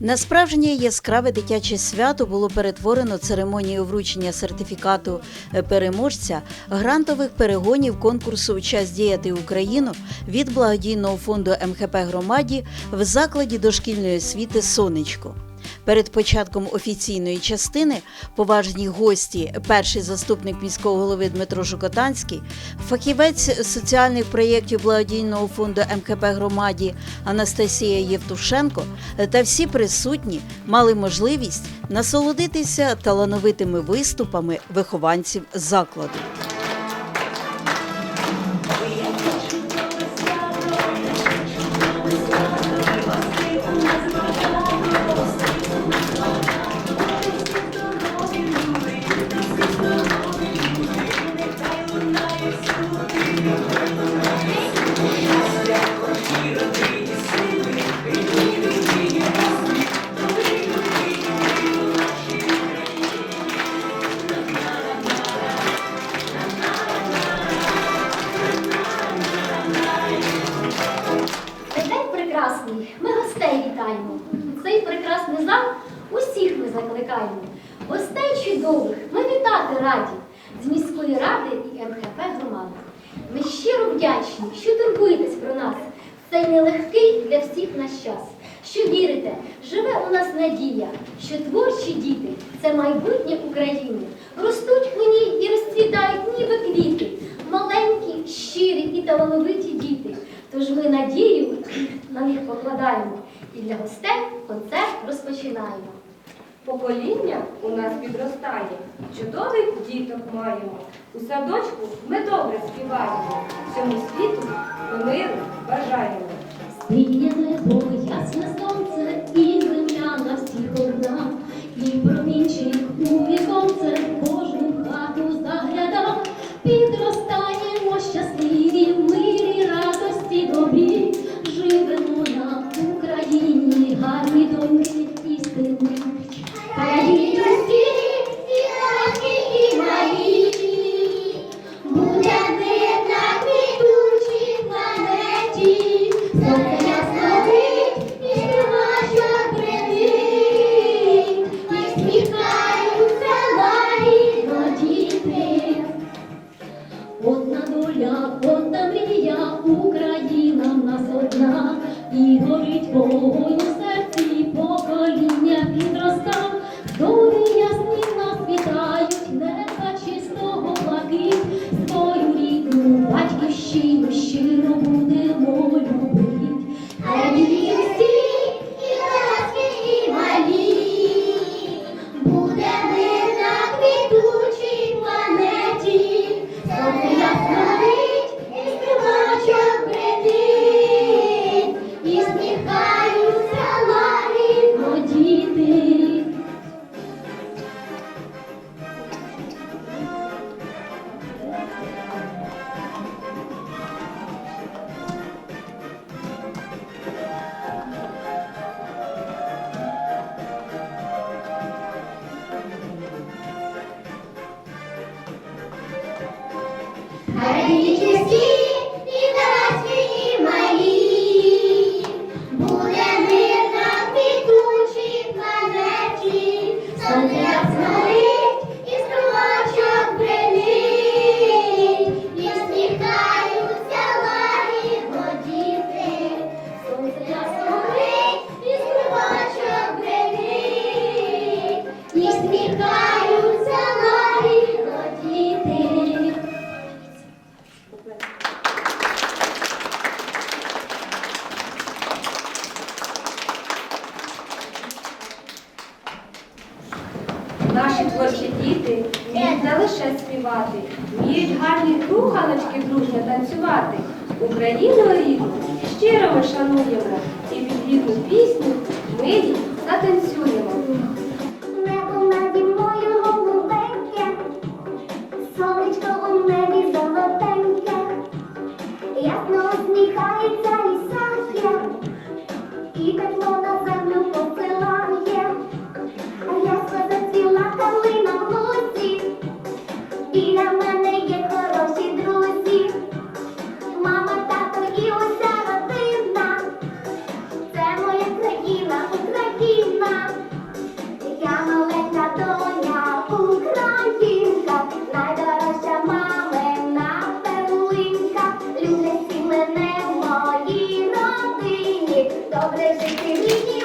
На справжнє яскраве дитяче свято було перетворено церемонію вручення сертифікату е, переможця грантових перегонів конкурсу Час діяти Україну від благодійного фонду МХП громаді в закладі дошкільної освіти Сонечко. Перед початком офіційної частини поважні гості, перший заступник міського голови Дмитро Жукотанський, фахівець соціальних проєктів благодійного фонду МКП громаді Анастасія Євтушенко та всі присутні мали можливість насолодитися талановитими виступами вихованців закладу. Наш час. Що вірите, живе у нас надія, що творчі діти це майбутнє України. Ростуть у ній і розцвітають ніби квіти. Маленькі, щирі і талановиті діти. Тож ми надію на них покладаємо. І для гостей концерт розпочинаємо. Покоління у нас підростає, чудових діток маємо. У садочку ми добре співаємо, всьому світу ми миру бажаємо. Синє небо, ясне сонце, і земля на всіх одна, і у віконце кожну хату загляда. Підростаємо рідну пісню ми затанцюємо. dobre życie mieli.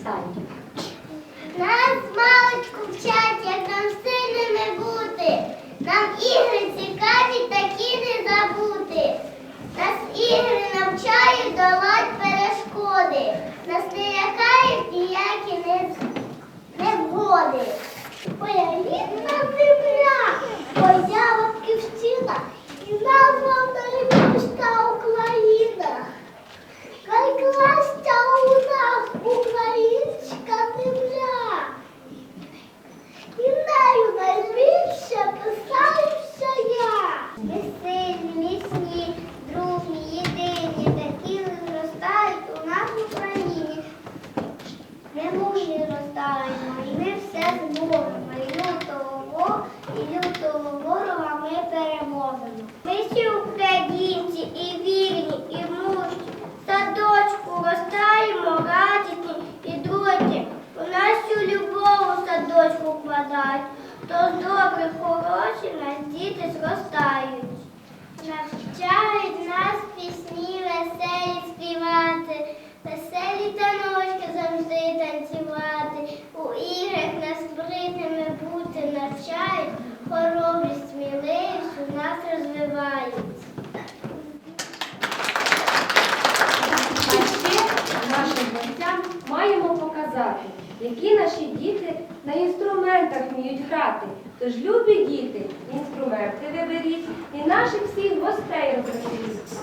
останніх. Нас малочку вчать, як нам сильними бути. Нам ігри цікаві, такі не забути. Нас ігри навчають долать перешкоди. Нас не лякають ніякі не, невгоди. Появіть рідна земля, поява батьківщина і назва найбільша Україна. Найкласся у нас Україна. вкладать, то з хороші нас діти зростають. Навчають нас пісні, веселі співати, веселі таночки завжди танцювати, у іграх нас бритними бути навчають, хоробрість, сміливість у нас розвивають. А ще маємо показати які наші діти на інструментах вміють грати. Тож, любі діти, інструменти виберіть і наших всіх гостей розвитку.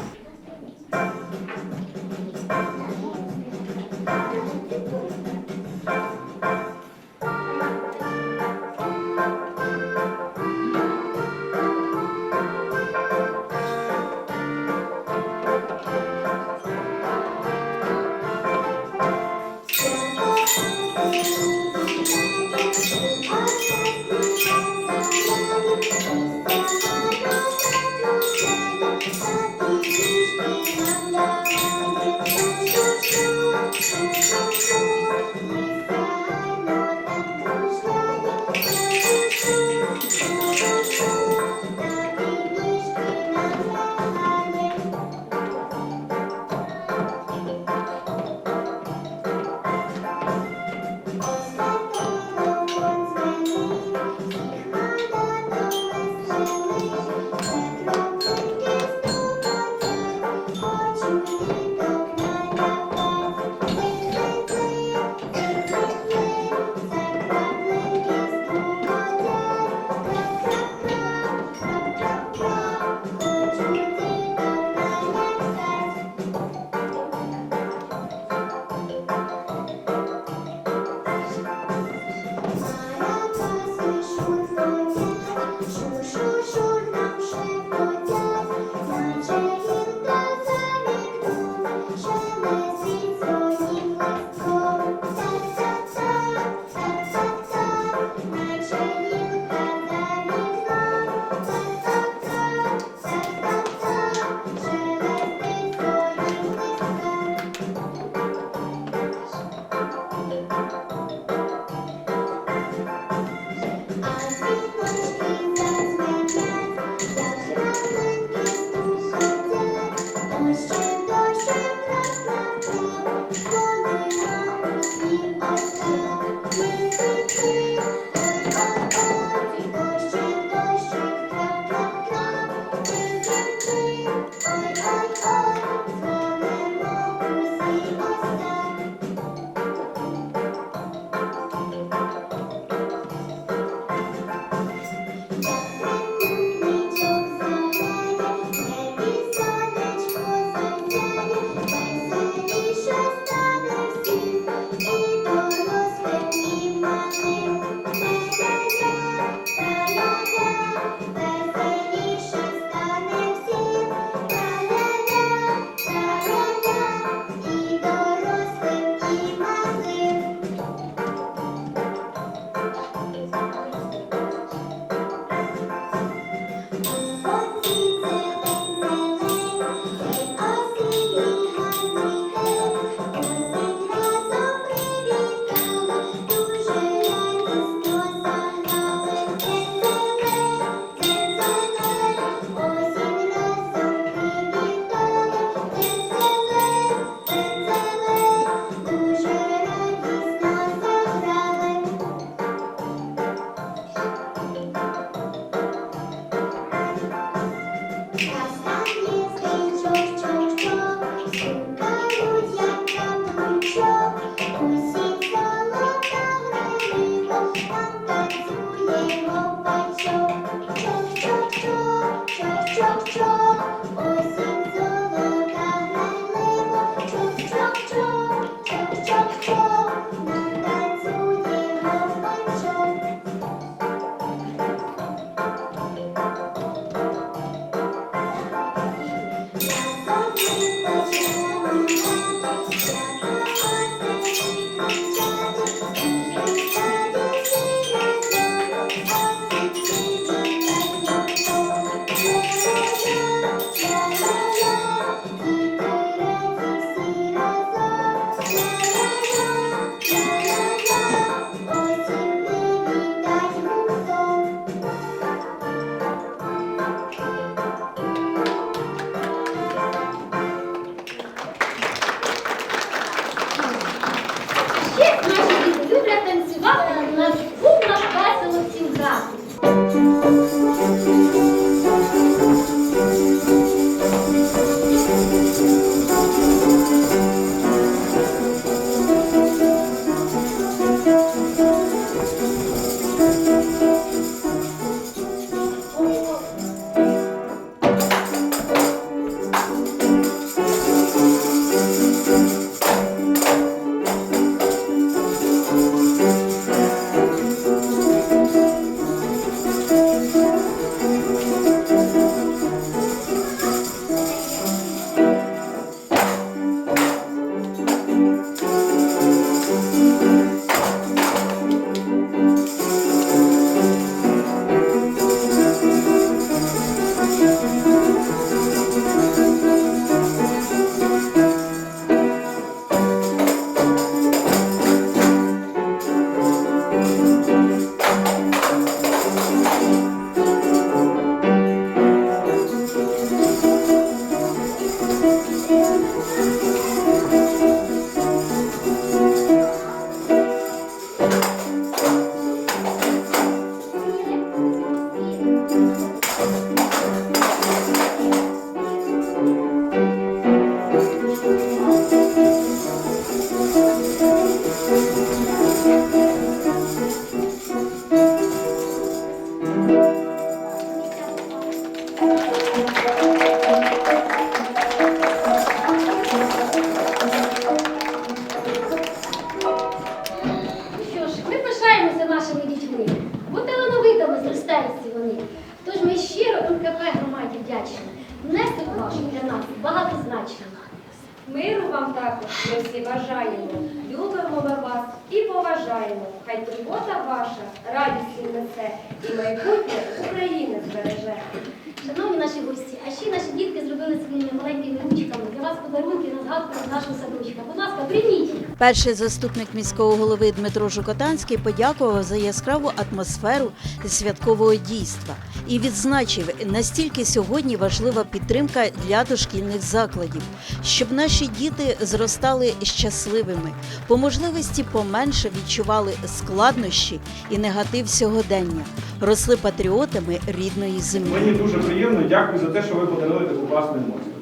Подарунки на згадку нашого садочка. Будь ласка, прийміть. Перший заступник міського голови Дмитро Жукотанський подякував за яскраву атмосферу святкового дійства і відзначив, настільки сьогодні важлива підтримка для дошкільних закладів, щоб наші діти зростали щасливими, по можливості поменше відчували складнощі і негатив сьогодення, росли патріотами рідної землі. Мені дуже приємно, дякую за те, що ви подарили таку класну емоцію.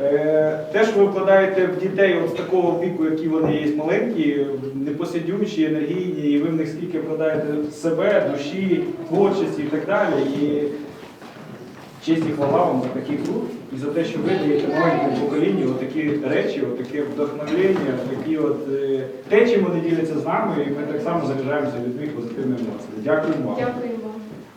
Е, Те, що ви вкладаєте в дітей от з такого віку, які вони є маленькі, непосидючі, енергійні, і ви в них скільки вкладаєте себе, душі, творчості і так далі. І честь і хвала вам за такий труд і за те, що ви даєте маленькому поколінню отакі речі, отаке вдохновлення, такі от е, те, чим вони діляться з нами, і ми так само заряджаємося людьми позитивними емоціями. Дякую вам. Дякуємо.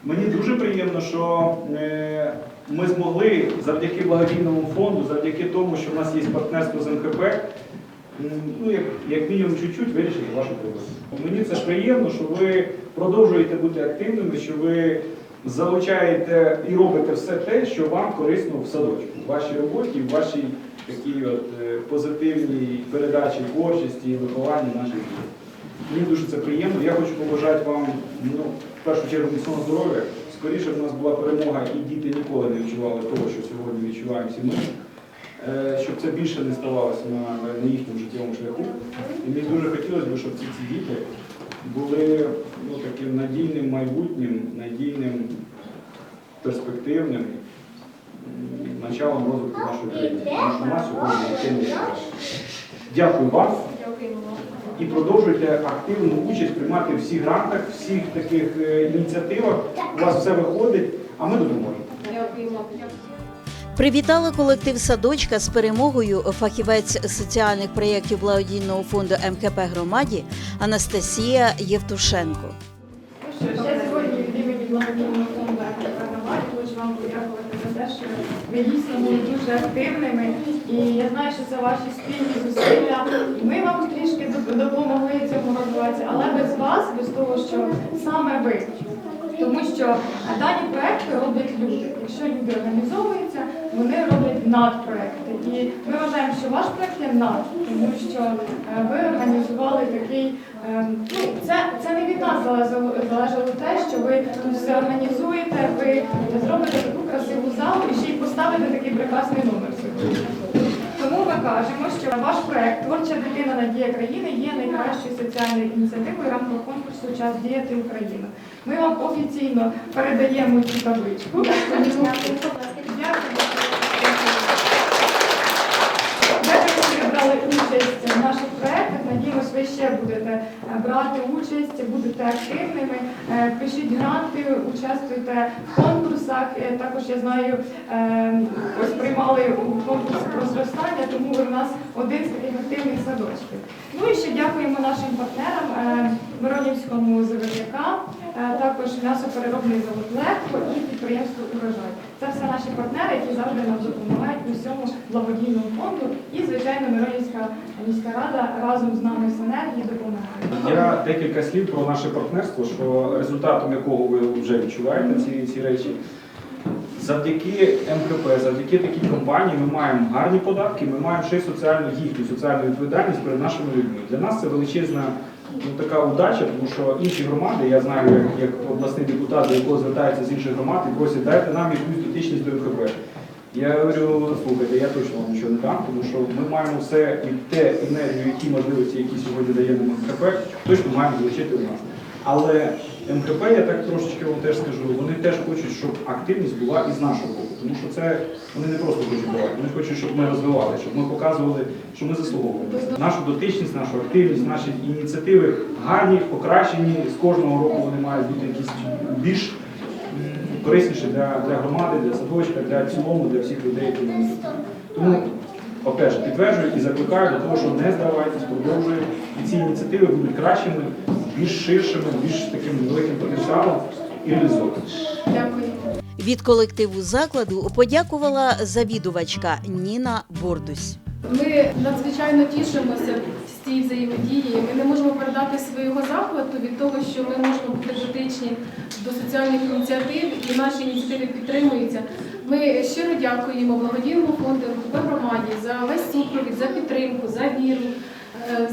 Мені дуже приємно, що е, ми змогли завдяки благодійному фонду, завдяки тому, що в нас є партнерство з МХП, м, ну, як, як мінімум чуть-чуть вирішити вашу проблему. Мені це приємно, що ви продовжуєте бути активними, що ви залучаєте і робите все те, що вам корисно в садочку, в вашій роботі, в вашій такій от е, позитивній передачі творчості і вихованні наших дітей. Мені дуже це приємно. Я хочу побажати вам ну, в першу чергу міцного здоров'я. Скоріше в нас була перемога, і діти ніколи не відчували того, що сьогодні відчуваємо всі ми. Е, Щоб це більше не ставалося на, на їхньому життєвому шляху. І мені дуже хотілося б, щоб ці, ці діти були ну, таким надійним майбутнім, надійним, перспективним началом розвитку нашої країни. Тому що нас сьогодні не. Дякую вам. І продовжуйте активну участь приймати в всіх грантах, всіх таких е, ініціативах. У вас все виходить, а ми допоможемо. Дякуємо. Привітали колектив садочка з перемогою фахівець соціальних проєктів благодійного фонду МКП громаді Анастасія Євтушенко. Я сьогодні від імені благодійного фонду «Громаді» хочу вам подякувати за те, що Ви дійсно були дуже активними, і я знаю, що це ваші спільні зусилля. Ми вам трішки допомогли цьому розвиватися, але без вас, без того, що саме ви. Тому що дані проекти роблять люди. Якщо люди організовуються, вони роблять надпроекти. І ми вважаємо, що ваш проект є над, тому що е, ви організували такий. е, Ну, це, це не від нас залежало, залежало те, що ви тут все організуєте, ви зробите таку красиву залу і ще й поставите такий прекрасний номер сьогодні. Кажемо, що ваш проект Творча дитина Надія країни є найкращою соціальною ініціативою рамках конкурсу Час діяти Україна. Ми вам офіційно передаємо цю табличку. Дякую, що ви брали участь в наших проєктах. Надіємось, ви ще будете е, брати участь, будете активними. Е, Пишіть гранти, участвуйте в конкурсах. Е, Також я знаю, ось приймали у конкурсі про зростання, тому ви в нас один з таких активних садочків. Ну і ще дякуємо нашим партнерам Миронівському е, також м'ясопереробний завод Легко і підприємство Урожай. Це все наші партнери, які завжди нам допомагають у всьому благодійному фонду. І, звичайно, Миронівська міська рада разом з нами в синергії допомагає. Я декілька слів про наше партнерство, що результатом якого ви вже відчуваєте ці, ці речі. Завдяки МКП, завдяки такій компанії ми маємо гарні податки, ми маємо ще й соціальну їхню соціальну відповідальність перед нашими людьми. Для нас це величезна ну, така удача, тому що інші громади, я знаю, як, як обласний депутат, до якого звертаються з інших громад і просять, дайте нам якусь дотичність до МКП. Я говорю, слухайте, я точно вам нічого не дам, тому що ми маємо все і те енергію, і ті можливості, які сьогодні дає нам МКП, точно маємо залишити у нас. Але МКП, я так трошечки вам теж скажу, вони теж хочуть, щоб активність була і з нашого боку. Тому що це вони не просто хочуть давати, вони хочуть, щоб ми розвивали, щоб ми показували, що ми заслуговуємо. Нашу дотичність, нашу активність, наші ініціативи гарні, покращені. З кожного року вони мають бути якісь більш корисніші для, для громади, для садочка, для цілому, для всіх людей, які вони. Тому, підтверджую і закликаю до того, що не здавайтесь, продовжуємо. І ці ініціативи будуть кращими, більш ширшими, більш таким великим потенціалом і реалізованими. Дякую. Від колективу закладу подякувала завідувачка Ніна Бордусь. Ми надзвичайно тішимося з цієї взаємодії. Ми не можемо передати свого захвату від того, що ми можемо бути дотичні до соціальних ініціатив і наші ініціативи підтримуються. Ми щиро дякуємо благодійному фонду громаді за весь супровід, за підтримку, за віру.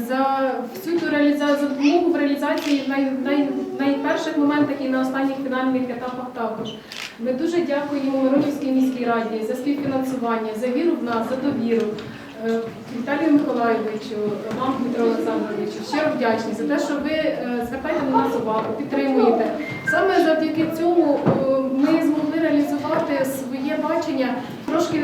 За всю ту реалізацію за допомогу в реалізації в най, най, найперших моментах і на останніх фінальних етапах також. Ми дуже дякуємо Миронівській міській раді за співфінансування, за віру в нас, за довіру. Е, Віталію Миколайовичу, вам, Дмитро Олександровичу, щиро вдячні за те, що ви е, звертаєте на нас увагу, підтримуєте. Саме завдяки цьому е, ми змогли реалізувати своє бачення, трошки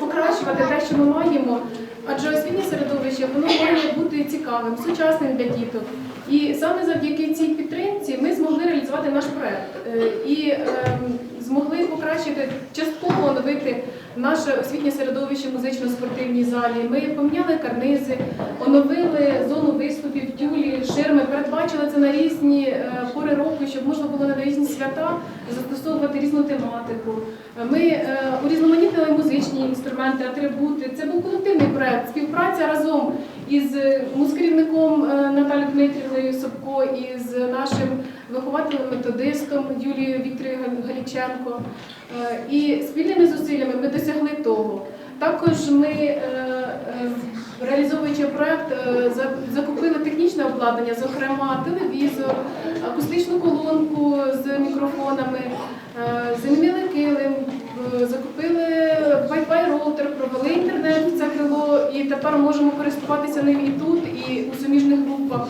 покращувати те, що ми маємо. Адже освітнє середовище воно має бути цікавим, сучасним для діток. І саме завдяки цій підтримці ми змогли реалізувати наш проект Е, і ем, змогли покращити частково оновити наше освітнє середовище музично-спортивній залі. Ми поміняли карнизи, оновили зону виступів, тюлі, ширми, передбачили це на різні е, пори року, щоб можна було на різні свята застосовувати різну тематику. Ми е, урізноманітнили музичні інструменти, атрибути. Це був колективний проект, співпраця разом із е, музкерівником е, Наталією Дмитрівною Собко і з нашим вихователем-методистом Юлією Вікторією Галіченко. Е, І спільними зусиллями ми досягли того. Також ми, реалізовуючи проект, е, закупили технічне обладнання, зокрема телевізор, акустичну колонку з мікрофонами, замінили килим, закупили Wi-Fi роутер, провели інтернет в це крило і тепер можемо користуватися ним і тут, і у суміжних групах.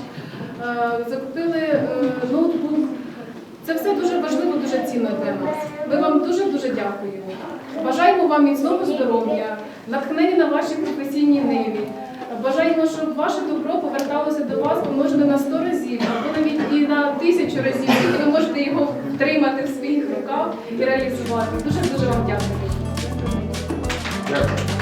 Е, Закупили е, ноутбук. Це все дуже важливо, дуже цінно для нас. Ми вам дуже дуже дякуємо. Бажаємо вам міцного здоров'я, натхнення на вашій професійній ниві. Бажаємо, щоб ваше добро поверталося до вас помножене на 100 разів, або навіть і на тисячу разів, і ви можете його втримати в своїх руках і реалізувати. Дуже дуже вам дякую. Дякую.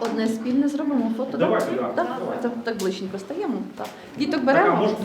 Одне спільне зробимо фото. да? Давайте, да. Так, так, так ближченько стаємо. Так. Діток беремо.